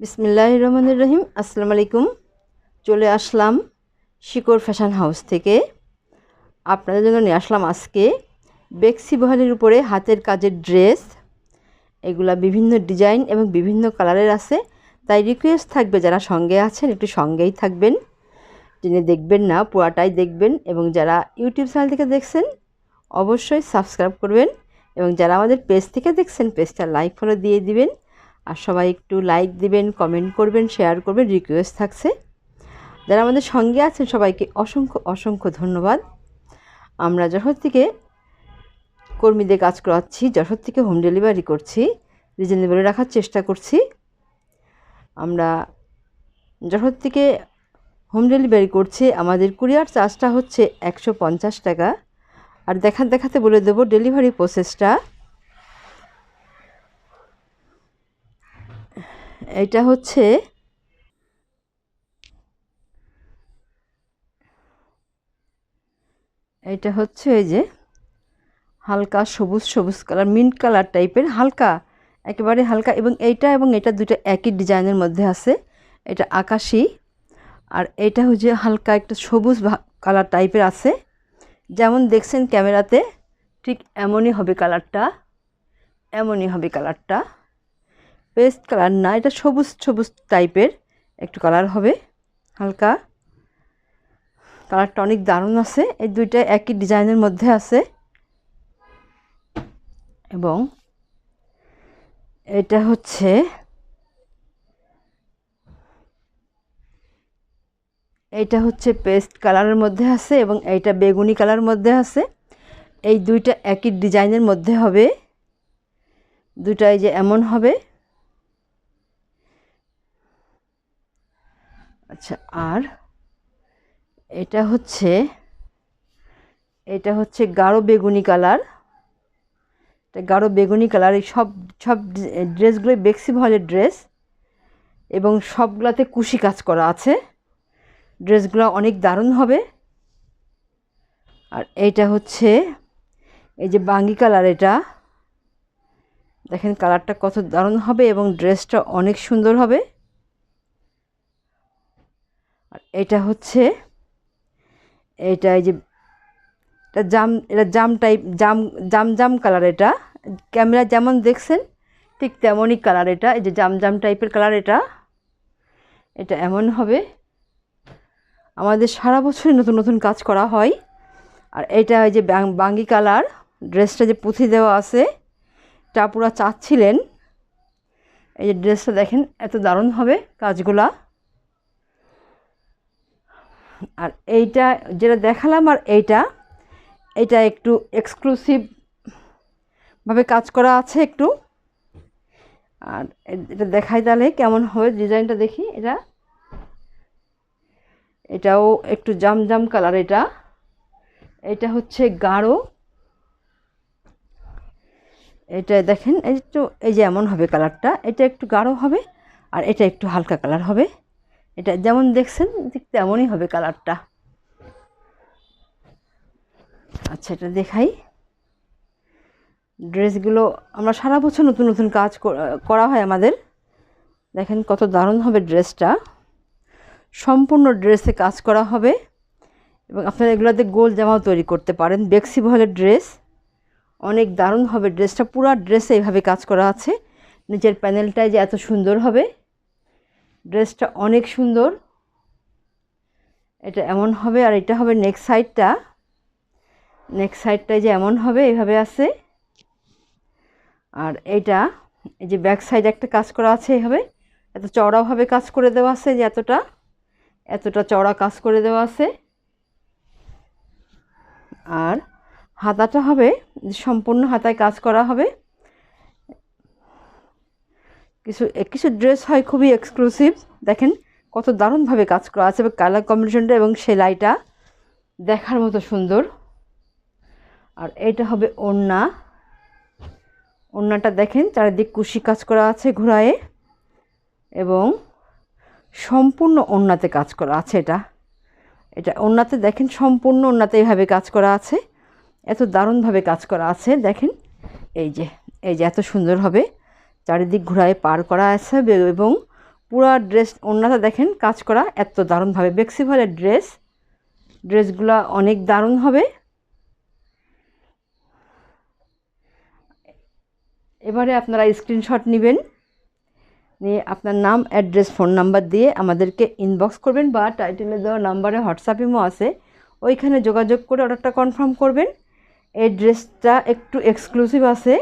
বিসমিল্লাহ রহমানুর রহিম। আসসালামু আলাইকুম। চলে আসলাম শিকড় ফ্যাশন হাউস থেকে। আপনাদের জন্য নিয়ে আসলাম আজকে বেক্সি বহালের উপরে হাতের কাজের ড্রেস। এগুলা বিভিন্ন ডিজাইন এবং বিভিন্ন কালারের আছে। তাই রিকোয়েস্ট থাকবে যারা সঙ্গে আছেন, একটু সঙ্গেই থাকবেন। যিনি দেখবেন না, পুরাটাই দেখবেন এবং যারা ইউটিউব চ্যানেল থেকে দেখছেন, অবশ্যই সাবস্ক্রাইব করবেন এবং যারা আমাদের পেজ থেকে দেখছেন পেজটা লাইক ফলো দিয়ে দিবেন। আর সবাই একটু লাইক দিবেন কমেন্ট করবেন শেয়ার করবেন রিকোয়েস্ট থাকছে। যারা আমাদের সঙ্গে আছেন, সবাইকে অসংখ্য অসংখ্য ধন্যবাদ। আমরা যশোর থেকে কর্মীদের কাজ করাচ্ছি, যশোর থেকে হোম ডেলিভারি করছি রিজনেবলে রাখার চেষ্টা করছি। আমরা যশোর থেকে হোম ডেলিভারি করছি, আমাদের কুরিয়ার চার্জটা হচ্ছে একশো পঞ্চাশ টাকা। আর দেখাতে দেখাতে বলে দেবো ডেলিভারি প্রসেসটা এটা হচ্ছে এটা হচ্ছে এই যে হালকা সবুজ সবুজ কালার মিন্ট কালার টাইপের হালকা, একেবারে হালকা এবং এইটা এবং এটা দুটো একই ডিজাইনের মধ্যে আছে। এটা আকাশি আর এটা হচ্ছে হালকা একটা সবুজ কালার টাইপের আছে। যেমন দেখছেন ক্যামেরাতে ঠিক এমনই হবে কালারটা, এমনই হবে কালারটা। পেস্ট কালার না, এটা সবুজ সবুজ টাইপের একটু কালার হবে, হালকা। কালারটা অনেক দারুণ আছে, এই দুইটা একই ডিজাইনের মধ্যে আছে। এবং এটা হচ্ছে এইটা হচ্ছে পেস্ট কালারের মধ্যে আছে এবং এইটা বেগুনি কালার মধ্যে আছে। এই দুইটা একই ডিজাইনের মধ্যে হবে দুটাই যে এমন হবে। আচ্ছা আর এটা হচ্ছে এটা হচ্ছে গাঢ় বেগুনি কালার। এটা গাঢ় বেগুনি কালার, এই সব সব ড্রেসগুলোই বেক্সি ভলের ড্রেস এবং সবগুলাতে কুশি কাজ করা আছে। ড্রেসগুলো অনেক দারুণ হবে। আর এইটা হচ্ছে, এই যে বাঙ্গি কালার এটা, দেখেন কালারটা কত দারুণ হবে এবং ড্রেসটা অনেক সুন্দর হবে। আর এটা হচ্ছে, এটা এই যে, এটা জাম এটা জাম টাইপ জাম জাম জাম কালার এটা। ক্যামেরা যেমন দেখছেন, ঠিক তেমনই কালার এটা। এই যে জাম জাম টাইপের কালার এটা। এটা এমন হবে। আমাদের সারা বছরই নতুন নতুন কাজ করা হয়। আর এটা এই যে বাঙ্গি কালার ড্রেসটা যে পুঁথি দেওয়া আছে টা পুরো চাচ্ছিলেন। এই যে ড্রেসটা দেখেন, এত দারুণ হবে কাজগুলা। আর এইটা যেটা দেখালাম আর এইটা এটা একটু এক্সক্লুসিভভাবে কাজ করা আছে একটু। আর এটা দেখাই তাহলে কেমন হবে ডিজাইনটা দেখি এটা। এটাও একটু জাম জাম কালার এটা। এটা হচ্ছে গাঢ়। এটা দেখেন একটু এই যে এমন হবে কালারটা, এটা একটু গাঢ় হবে আর এটা একটু হালকা কালার হবে। এটা যেমন দেখছেন, ঠিক তেমনই হবে কালারটা। আচ্ছা এটা দেখাই। ড্রেসগুলো, আমরা সারা বছর নতুন নতুন কাজ করা হয় আমাদের। দেখেন কত দারুণ হবে ড্রেসটা। সম্পূর্ণ ড্রেসে কাজ করা হবে। এবং আপনারা এগুলোতে গোল জামাও তৈরি করতে পারেন। বেক্সি বহলের ড্রেস। অনেক দারুণ হবে ড্রেসটা। পুরো ড্রেসে এইভাবে কাজ করা আছে। নিচের প্যানেলটাই যে এত সুন্দর হবে। ড্রেসটা অনেক সুন্দর। এটা এমন হবে আর এটা হবে নেক্সট সাইডটা নেক্সট সাইডটাই যে এমন হবে, এভাবে আছে। আর এইটা এই যে ব্যাক সাইড একটা কাজ করা আছে এভাবে। এত চওড়াভাবে কাজ করে দেওয়া আছে যে এতটা। এতটা চওড়া কাজ করে দেওয়া আছে। আর হাতাটা হবে, সম্পূর্ণ হাতায় কাজ করা হবে। কিছু কিছু ড্রেস হয় খুবই এক্সক্লুসিভ দেখেন কত দারুণভাবে কাজ করা আছে কালার কম্বিনেশনটা এবং সেলাইটা দেখার মতো সুন্দর। আর এটা হবে ওড়না। ওড়নাটা দেখেন, চারিদিক কুশি কাজ করা আছে ঘোড়ায়, এবং সম্পূর্ণ ওড়নাতে কাজ করা আছে এটা। এটা ওড়নাতে দেখেন, সম্পূর্ণ ওড়নাতে এইভাবে কাজ করা আছে। এত দারুণভাবে কাজ করা আছে, দেখেন। এই যে এই যে এত সুন্দর হবে। চারিদিক ঘোড়ায় পার করা আছে এবং পুরা ড্রেস ওড়নাটা দেখেন কাজ করা এত দারুণভাবে। বেক্সিভালের ড্রেস, ড্রেসগুলো অনেক দারুণ হবে। এবারে আপনারা স্ক্রিনশট নেবেন, নিয়ে আপনার নাম, অ্যাড্রেস, ফোন নাম্বার দিয়ে আমাদেরকে ইনবক্স করবেন বা টাইটেলে দেওয়া নাম্বারে হোয়াটসঅ্যাপ ইমো আছে, ওইখানে যোগাযোগ করে অর্ডারটা কনফার্ম করবেন। এই ড্রেসটা একটু এক্সক্লুসিভ আছে।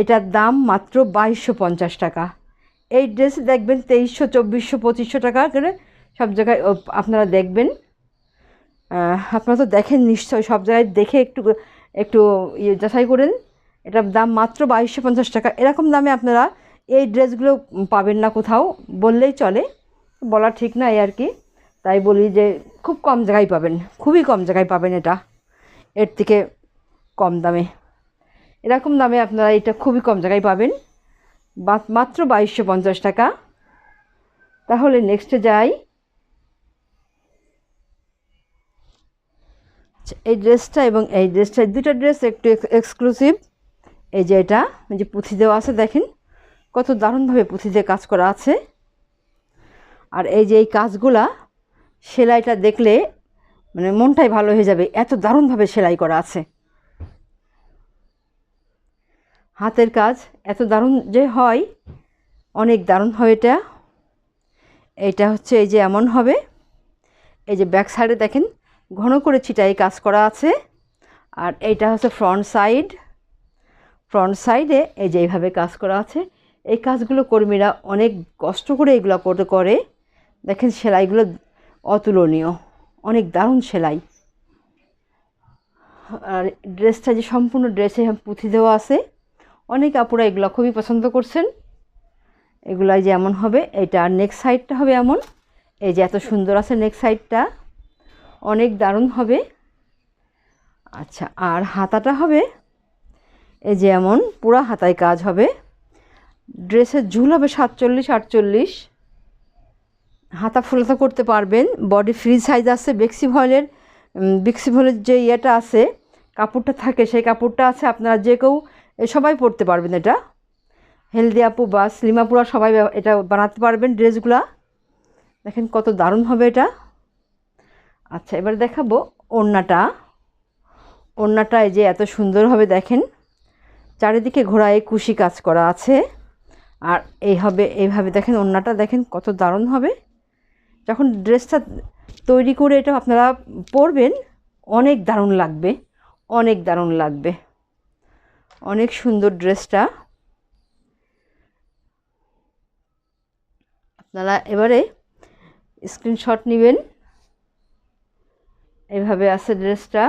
এটার দাম মাত্র বাইশশো পঞ্চাশ টাকা। এই ড্রেস দেখবেন তেইশশো, চব্বিশশো, পঁচিশশো টাকা করে সব জায়গায় আপনারা দেখবেন। আপনারা তো দেখেন নিশ্চয় সব জায়গায় দেখে একটু একটু ইয়ে যাচাই করেন। এটার দাম মাত্র বাইশশো পঞ্চাশ টাকা। এরকম দামে আপনারা এই ড্রেসগুলো পাবেন না কোথাও, বললেই চলে। বলা ঠিক না এই আর কি। তাই বলি যে খুব কম জায়গায় পাবেন, খুবই কম জায়গায় পাবেন এটা। এর থেকে কম দামে। এরকম দামে আপনারা এটা খুবই কম জায়গায় পাবেন। মাত্র বাইশশো পঞ্চাশ টাকা। তাহলে নেক্সটে যাই। আচ্ছা, এই ড্রেসটা এবং এই ড্রেসটা দুটো ড্রেস একটু এক্সক্লুসিভ এই যে এটা যে পুঁথি দেওয়া আছে দেখেন। কত দারুণভাবে পুঁথি দিয়ে কাজ করা আছে। আর এই যে এই কাজগুলা সেলাইটা দেখলে মানে মনটাই ভালো হয়ে যাবে। এত দারুণভাবে সেলাই করা আছে। হাতের কাজ এত দারুণ যে হয়, অনেক দারুণ হয় এটা। এইটা হচ্ছে এই যে এমন হবে। এই যে ব্যাক সাইডে দেখেন, ঘন করে ছিটাই কাজ করা আছে। আর এইটা হচ্ছে ফ্রন্ট সাইড ফ্রন্ট সাইডে এই যে এইভাবে কাজ করা আছে। এই কাজগুলো কর্মীরা অনেক কষ্ট করে এগুলো করে করে। দেখেন সেলাইগুলো অতুলনীয়। অনেক দারুণ সেলাই। আর ড্রেসটা যে সম্পূর্ণ ড্রেসে পুঁথি দেওয়া আছে। অনেক আপুরা এগুলো খুবই পছন্দ করছেন। এগুলাই যে এমন হবে এইটা আর নেক্সট সাইডটা হবে এমন। এই যে এত সুন্দর আছে নেক্সট সাইডটা অনেক দারুণ হবে। আচ্ছা আর হাতাটা হবে, এই যে এমন, পুরা হাতায় কাজ হবে। ড্রেসের ঝুল হবে সাতচল্লিশ, আটচল্লিশ। হাতা ফুলাতা করতে পারবেন। বডি ফ্রি সাইজ আছে বেক্সি ভয়েলের বেক্সি ভয়েলের যে ইয়েটা আছে, কাপড়টা থাকে, সেই কাপড়টা আছে আপনারা যে কেউ সবাই পরতে পারবেন এটা। হেলদি আপু বা স্লিম আপুরা সবাই এটা বানাতে পারবেন ড্রেসগুলা। দেখেন কত দারুণ হবে এটা। আচ্ছা এবার দেখাবো ওড়নাটা। ওড়নাটা এই যে এত সুন্দর হবে, দেখেন। চারিদিকে ঘোড়ায় কুশি কাজ করা আছে। আর এই হবে, এইভাবে দেখেন ওড়নাটা, দেখেন কত দারুণ হবে। যখন ড্রেসটা তৈরি করে এটা আপনারা পরবেন, অনেক দারুণ লাগবে, অনেক দারুণ লাগবে। অনেক সুন্দর ড্রেসটা। আপনারা এবারে স্ক্রিনশট নেবেন। এভাবে আছে ড্রেসটা।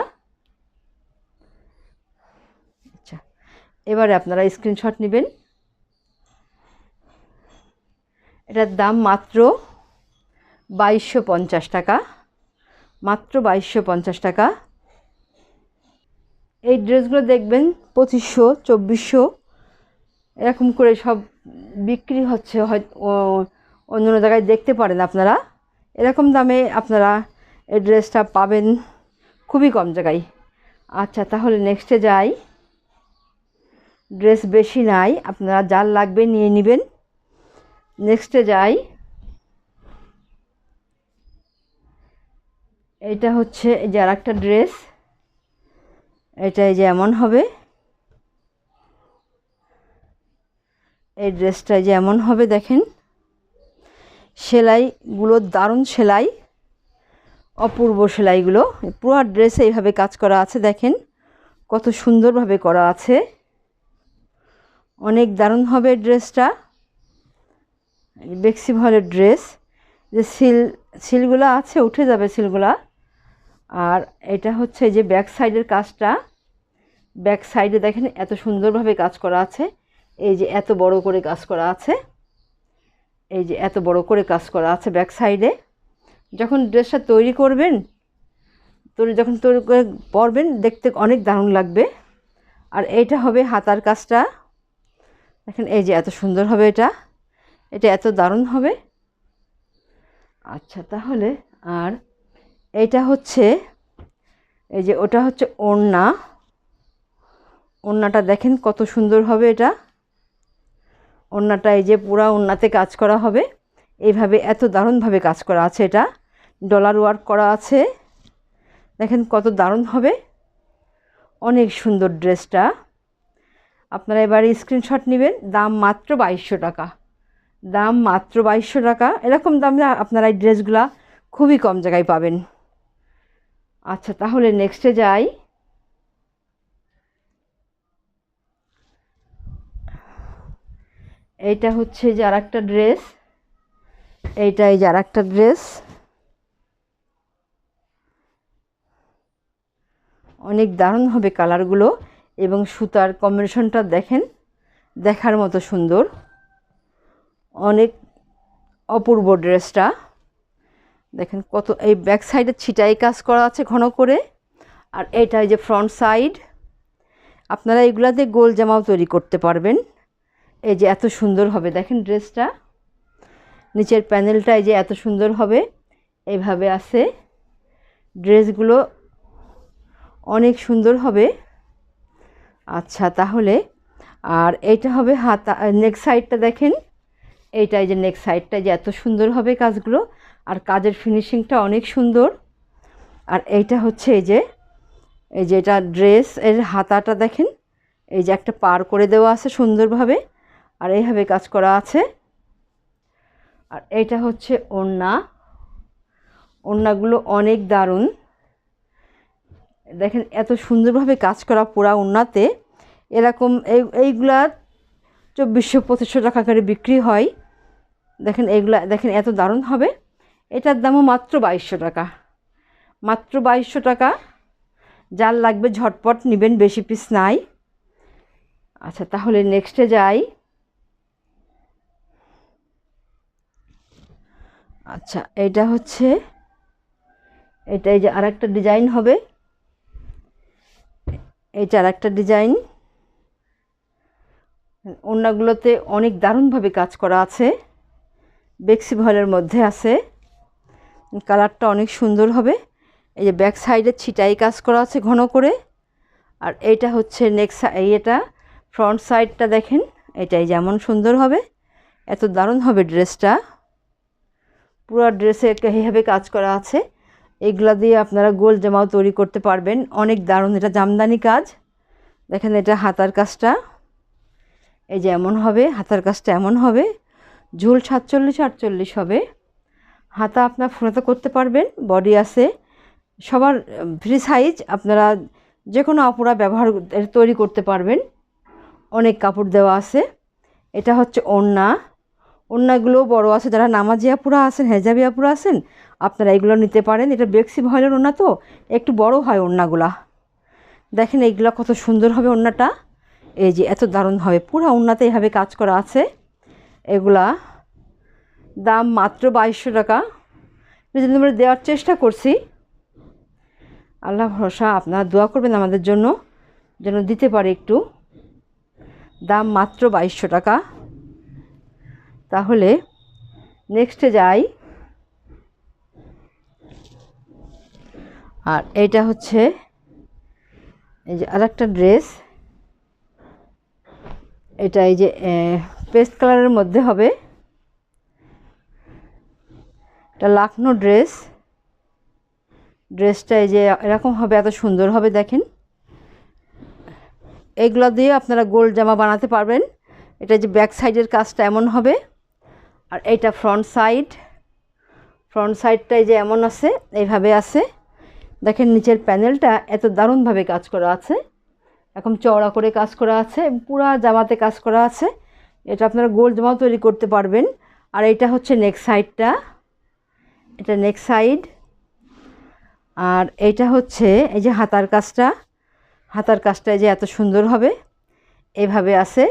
আচ্ছা এবারে আপনারা স্ক্রিনশট নেবেন। এটার দাম মাত্র বাইশশো পঞ্চাশ টাকা। মাত্র বাইশশো পঞ্চাশ টাকা। এই ড্রেসগুলো দেখবেন পঁচিশশো, চব্বিশশো, এরকম করে সব বিক্রি হচ্ছে, হয় অন্য অন্য জায়গায় দেখতে পারেন আপনারা। এরকম দামে আপনারা এই ড্রেসটা পাবেন খুবই কম জায়গায়। আচ্ছা তাহলে নেক্সটে যাই। ড্রেস বেশি নাই, আপনারা যার লাগবে নিয়ে নেবেন। নেক্সটে যাই। এটা হচ্ছে যে আর একটা ড্রেস। এটা এই যে এমন হবে, এই ড্রেসটা এই যে এমন হবে দেখেন। সেলাইগুলো দারুণ সেলাই, অপূর্ব সেলাইগুলো। পুরো ড্রেসে এইভাবে কাজ করা আছে দেখেন, কত সুন্দরভাবে করা আছে। অনেক দারুণ হবে ড্রেসটা। বেক্সি ভলের ড্রেস। যে সিল, সিলগুলো আছে, উঠে যাবে সিলগুলা। আর এটা হচ্ছে যে ব্যাক সাইডের কাজটা। ব্যাক সাইডে দেখেন এত সুন্দরভাবে কাজ করা আছে। এই যে এত বড় করে কাজ করা আছে। এই যে এত বড় করে কাজ করা আছে ব্যাক সাইডে যখন ড্রেসটা তৈরি করবেন, তৈরি যখন তৈরি করে পরবেন, দেখতে অনেক দারুণ লাগবে। আর এইটা হবে হাতার কাজটা। দেখেন এই যে এত সুন্দর হবে এটা। এটা এত দারুণ হবে। আচ্ছা তাহলে আর এইটা হচ্ছে, এই যে ওটা হচ্ছে ওড়না। ওড়নাটা দেখেন কত সুন্দর হবে এটা। ওড়নাটা এই যে পুরা ওড়নাতে কাজ করা হবে। এইভাবে এত দারুণভাবে কাজ করা আছে এটা। ডলার ওয়ার্ক করা আছে। দেখেন কত দারুণ হবে। অনেক সুন্দর ড্রেসটা। আপনারা এবারে স্ক্রিনশট নেবেন। দাম মাত্র বাইশশো টাকা। দাম মাত্র বাইশশো টাকা। এরকম দামে আপনারা এই ড্রেসগুলা খুবই কম জায়গায় পাবেন। আচ্ছা তাহলে নেক্সটে যাই। এইটা হচ্ছে যে আর একটা ড্রেস এইটা এই যে আর একটা ড্রেস অনেক দারুণ হবে কালারগুলো এবং সুতার কম্বিনেশনটা দেখেন, দেখার মতো সুন্দর। অনেক অপূর্ব ড্রেসটা দেখেন কত, এই ব্যাক সাইডে ছিটাই কাজ করা আছে ঘন করে। আর এটা এই যে ফ্রন্ট সাইড আপনারা এগুলা দিয়ে গোল জামাও তৈরি করতে পারবেন। এই যে এত সুন্দর হবে, দেখেন ড্রেসটা। নিচের প্যানেলটা এই যে এত সুন্দর হবে। এইভাবে আছে। ড্রেসগুলো অনেক সুন্দর হবে। আচ্ছা তাহলে। আর এইটা হবে হাতা নেক সাইডটা দেখেন। এইটাই যে নেক সাইডটা যে এত সুন্দর হবে কাজগুলো, আর কাজের ফিনিশিংটা অনেক সুন্দর। আর এইটা হচ্ছে এই যে এই যে এটা ড্রেস এর হাতাটা দেখেন, এই যে একটা পার করে দেওয়া আছে সুন্দরভাবে, আর এইভাবে কাজ করা আছে। আর এইটা হচ্ছে ওড়না। ওড়নাগুলো অনেক দারুণ। দেখেন এত সুন্দরভাবে কাজ করা পুরা ওড়নাতে। এরকম এই, এইগুলা চব্বিশশো পঁচিশশো টাকা করে বিক্রি হয়। দেখেন এইগুলা দেখেন এত দারুণ হবে। এটার দামও মাত্র বাইশশো টাকা। মাত্র বাইশশো টাকা। যার লাগবে ঝটপট নেবেন, বেশি পিস নাই। আচ্ছা তাহলে নেক্সটে যাই। আচ্ছা এটা হচ্ছে, এটা এই যে আর একটা ডিজাইন হবে। এইটা আর একটা ডিজাইন ওড়নাগুলোতে অনেক দারুণভাবে কাজ করা আছে। বেক্সি ভয়েলের মধ্যে আছে। কালারটা অনেক সুন্দর হবে। এই যে ব্যাক সাইডে ছিটাই কাজ করা আছে ঘন করে। আর এইটা হচ্ছে নেক্সট এটা ফ্রন্ট সাইডটা দেখেন, এটাই যেমন সুন্দর হবে। এত দারুণ হবে ড্রেসটা। পুরো ড্রেসে এইভাবে কাজ করা আছে। এগুলা দিয়ে আপনারা গোল জামাও তৈরি করতে পারবেন। অনেক দারুণ, এটা জামদানি কাজ। দেখেন এটা হাতার কাজটা। এই যে এমন হবে, হাতার কাজটা এমন হবে। ঝুল সাতচল্লিশ, আটচল্লিশ হবে। হাতা আপনার ফোনাতে করতে পারবেন বডি আছে। সবার ফ্রি সাইজ আপনারা যে কোনো আপুরা ব্যবহার তৈরি করতে পারবেন। অনেক কাপড় দেওয়া আছে। এটা হচ্ছে ওড়না। ওড়নাগুলো বড় আছে, যারা নামাজি আপুরা আছেন, হেজাবি আপুরা আছেন, আপনারা এগুলো নিতে পারেন। এটা বেক্সি ভয়েলের ওড়না তো, একটু বড় হয় ওড়নাগুলা। দেখেন এইগুলো কত সুন্দর হবে ওড়নাটা। এই যে এত দারুণ হবে। পুরো ওড়নাতে এইভাবে কাজ করা আছে। এগুলা দাম মাত্র বাইশশো টাকা। রিজনেবল দেওয়ার চেষ্টা করছি। আল্লাহ ভরসা, আপনারা দোয়া করবেন আমাদের জন্য, যেন দিতে পারে একটু। দাম মাত্র বাইশশো টাকা। তাহলে নেক্সটে যাই। আর এইটা হচ্ছে, এই যে আর ড্রেস এটা এই যে পেস্ট কালারের মধ্যে হবে এটা লাখনো ড্রেস। ড্রেসটা এই যে এরকম হবে, এত সুন্দর হবে, দেখেন। এইগুলো দিয়ে আপনারা গোল জামা বানাতে পারবেন। এটা যে ব্যাক সাইডের কাজটা এমন হবে। আর এইটা ফ্রন্ট সাইড। ফ্রন্ট সাইডটাই যে এমন আছে এইভাবে আছে। দেখেন, নিচের প্যানেলটা এত দারুণভাবে কাজ করা আছে। এখন চওড়া করে কাজ করা আছে পুরা জামাতে কাজ করা আছে। এটা আপনারা গোল জামাও তৈরি করতে পারবেন। আর এটা হচ্ছে নেক সাইডটা। এটা নেক সাইড। আর এইটা হচ্ছে এই যে হাতার কাজটা। হাতার কাজটা যে এত সুন্দর হবে। এভাবে আছে।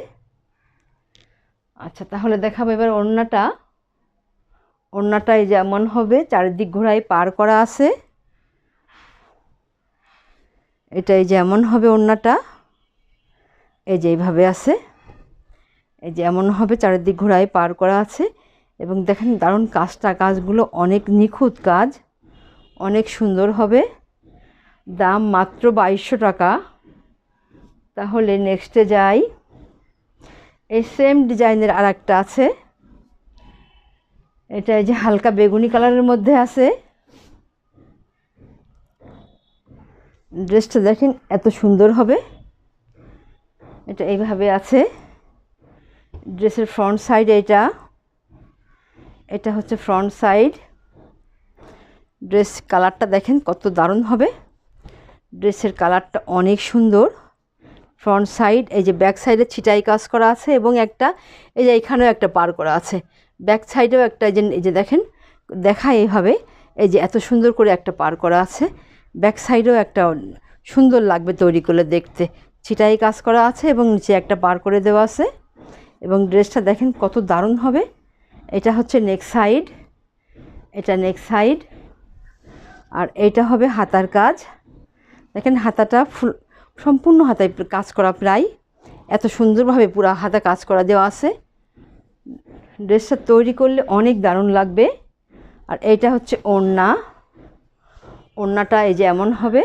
আচ্ছা তাহলে দেখাবো এবার ওড়নাটা। ওড়নাটাই যেমন হবে, চারিদিক ঘোড়ায় পার করা আছে। এটাই যেমন হবে ওড়নাটা। এই যে এইভাবে আছে। এই যে এমন হবে, চারিদিক ঘোড়ায় পার করা আছে। এবং দেখেন দারুণ কাজটা, কাজগুলো অনেক নিখুঁত কাজ, অনেক সুন্দর হবে। দাম মাত্র বাইশশো টাকা। তাহলে নেক্সটে যাই। এই সেম ডিজাইনের আর একটা আছে। এটা এই যে হালকা বেগুনি কালারের মধ্যে আছে। ড্রেসটা দেখেন এত সুন্দর হবে। এটা এইভাবে আছে। ড্রেসের ফ্রন্ট সাইড এটা। এটা হচ্ছে ফ্রন্ট সাইড। ড্রেস কালারটা দেখেন কত দারুণ হবে। ড্রেসের কালারটা অনেক সুন্দর। ফ্রন্ট সাইড, এই যে ব্যাক সাইডে ছিটাই কাজ করা আছে এবং একটা, এই যে এখানেও একটা পার করা আছে। ব্যাক সাইডেও একটা, এই যে এই যে দেখেন দেখা এইভাবে, এই যে এত সুন্দর করে একটা পার করা আছে। ব্যাক সাইডেও একটা সুন্দর লাগবে তৈরি করলে দেখতে। ছিটাই কাজ করা আছে এবং নিচে একটা পার করে দেওয়া আছে। এবং ড্রেসটা দেখেন কত দারুণ হবে। এটা হচ্ছে নেক সাইড, এটা নেক সাইড, আর এইটা হবে হাতার কাজ। দেখেন হাতাটা ফুল, সম্পূর্ণ হাতায় কাজ করা প্রায়। এত সুন্দরভাবে পুরো হাতা কাজ করা দেওয়া আছে। ড্রেসটা তৈরি করলে অনেক দারুণ লাগবে। আর এইটা হচ্ছে ওড়না। ওড়নাটা এই যে এমন হবে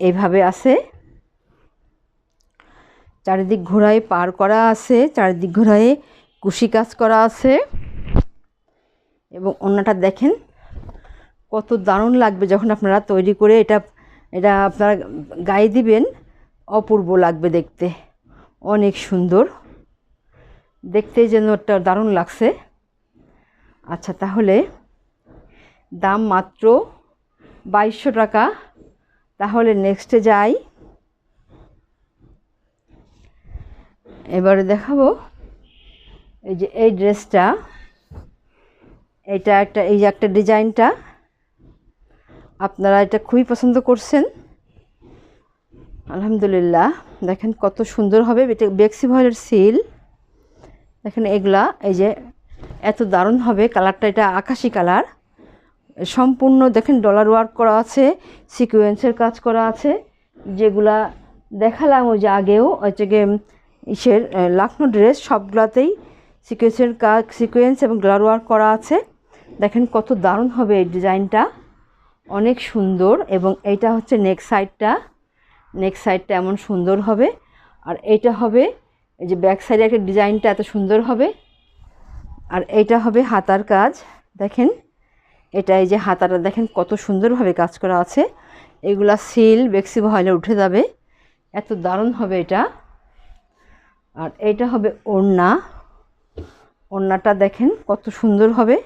এইভাবে আছে। চারিদিক ঘোড়ায় পার করা আছে, চারিদিক ঘোড়ায় কুশি কাজ করা আছে। এবং ওড়নাটা দেখেন, কত দারুণ লাগবে যখন আপনারা তৈরি করে এটা এটা আপনারা গায়ে দিবেন, অপূর্ব লাগবে দেখতে। অনেক সুন্দর। দেখতেই যেন একটা দারুণ লাগছে। আচ্ছা তাহলে দাম মাত্র বাইশশো টাকা। তাহলে নেক্সটে যাই। এবারে দেখাবো। এই যে এই ড্রেসটা, এটা একটা, এই যে একটা ডিজাইনটা। আপনারা এটা খুবই পছন্দ করছেন। আলহামদুলিল্লাহ, দেখেন কত সুন্দর হবে। এটা বেক্সি ভয়েলের সিল। দেখেন এগুলা, এই যে এত দারুণ হবে। কালারটা এটা আকাশি কালার। সম্পূর্ণ দেখেন ডলার ওয়ার্ক করা আছে, সিকুয়েন্সের কাজ করা আছে। যেগুলা দেখালাম ওই যে আগেও হচ্ছে গিয়ে ইসের লাখনো ড্রেস সবগুলাতেই সিকুয়েন্সের কাজ সিকুয়েন্স এবং গ্লার ওয়ার্ক করা আছে। দেখেন কত দারুণ হবে এই ডিজাইনটা। অনেক সুন্দর এবং এইটা হচ্ছে নেক সাইডটা নেক সাইডটা এমন সুন্দর হবে। আর এইটা হবে, এই যে ব্যাক সাইডে একটা ডিজাইনটা এত সুন্দর হবে। আর এইটা হবে হাতার কাজ। দেখেন, এটা এই যে হাতাটা দেখেন কত সুন্দরভাবে কাজ করা আছে। এগুলা সিল বেক্সি ভয়েলে উঠে যাবে। এত দারুণ হবে এটা। আর এইটা হবে ওড়না। ওড়নাটা দেখেন কত সুন্দর হবে।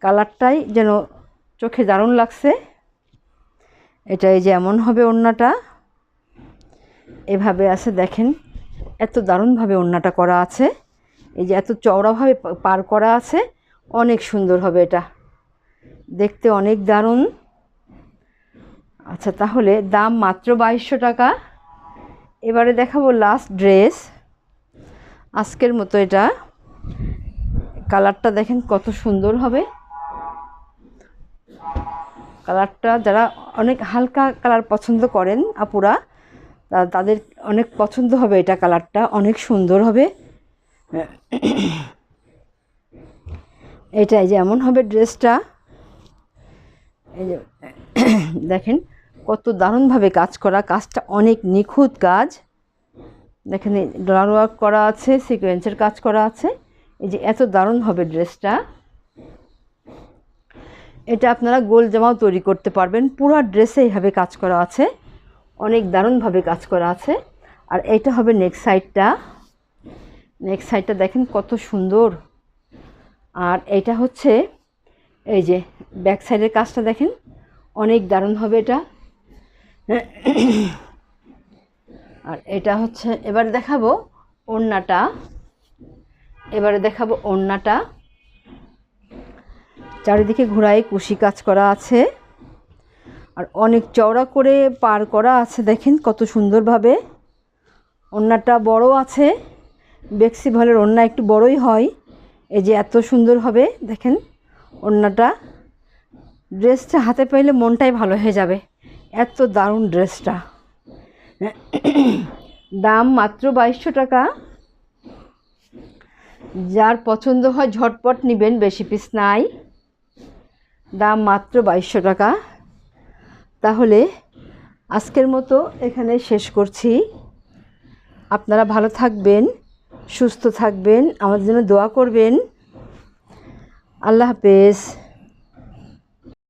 কালারটাই যেন চোখে দারুণ লাগছে। এটা এই যে এমন হবে ওড়নাটা। এভাবে আছে দেখেন, এত দারুণভাবে ওড়নাটা করা আছে। এই যে এত চওড়াভাবে পার করা আছে, অনেক সুন্দর হবে এটা। দেখতে অনেক দারুণ। আচ্ছা তাহলে দাম মাত্র বাইশশো টাকা। এবারে দেখাবো লাস্ট ড্রেস আজকের মতো এটা। কালারটা দেখেন কত সুন্দর হবে। কালারটা যারা অনেক হালকা কালার পছন্দ করেন আপুরা তাদের অনেক পছন্দ হবে এটা কালারটা, অনেক সুন্দর হবে। এটাই যেমন হবে ড্রেসটা। এই যে দেখেন কত দারুণভাবে কাজ করা, কাজটা অনেক নিখুঁত কাজ। দেখেন ডলার ওয়ার্ক করা আছে, সিকোয়েন্সের কাজ করা আছে। এই যে এত দারুণ হবে ড্রেসটা। এটা আপনারা গোল জামাও তৈরি করতে পারবেন। পুরো ড্রেসে এইভাবে কাজ করা আছে। অনেক দারুণভাবে কাজ করা আছে। আর এইটা হবে নেক সাইডটা। নেক সাইডটা দেখেন কত সুন্দর। আর এইটা হচ্ছে এই যে ব্যাক সাইডের কাজটা দেখেন। অনেক দারুণ হবে এটা। আর এটা হচ্ছে, এবারে দেখাবো ওড়নাটা। এবারে দেখাবো ওড়নাটা। চারিদিকে ঘোড়ায় কুশি কাজ করা আছে। আর অনেক চওড়া করে পার করা আছে, দেখেন কত সুন্দরভাবে। ওড়নাটা বড় আছে। বেক্সি ভলের ওড়না একটু বড়ই হয়। এই যে এত সুন্দর হবে, দেখেন ওড়নাটা। ড্রেসটা হাতে পাইলে মনটাই ভালো হয়ে যাবে। এত দারুণ ড্রেসটা। দাম মাত্র বাইশশো টাকা। যার পছন্দ হয় ঝটপট নেবেন, বেশি পিস নাই। দাম মাত্র বাইশশো টাকা। তাহলে আজকের মতো এখানে শেষ করছি। আপনারা ভালো থাকবেন, সুস্থ থাকবেন, আমাদের জন্য দোয়া করবেন। আল্লাহ হাফেজ।